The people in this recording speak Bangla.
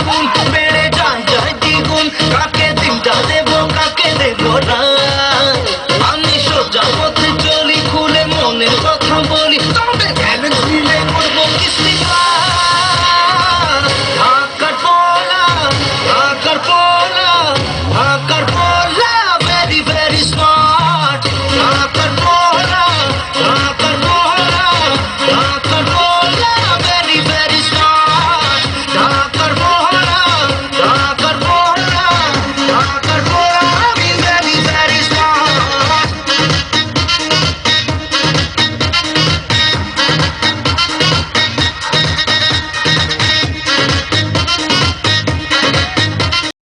আগুন বেড়ে যায় যায় দ্বিগুণ। কাকে দিনটা দেব, কাকে দেব না? আমি সোজা পথে চলি, খুলে মনের কথা বলি। তবে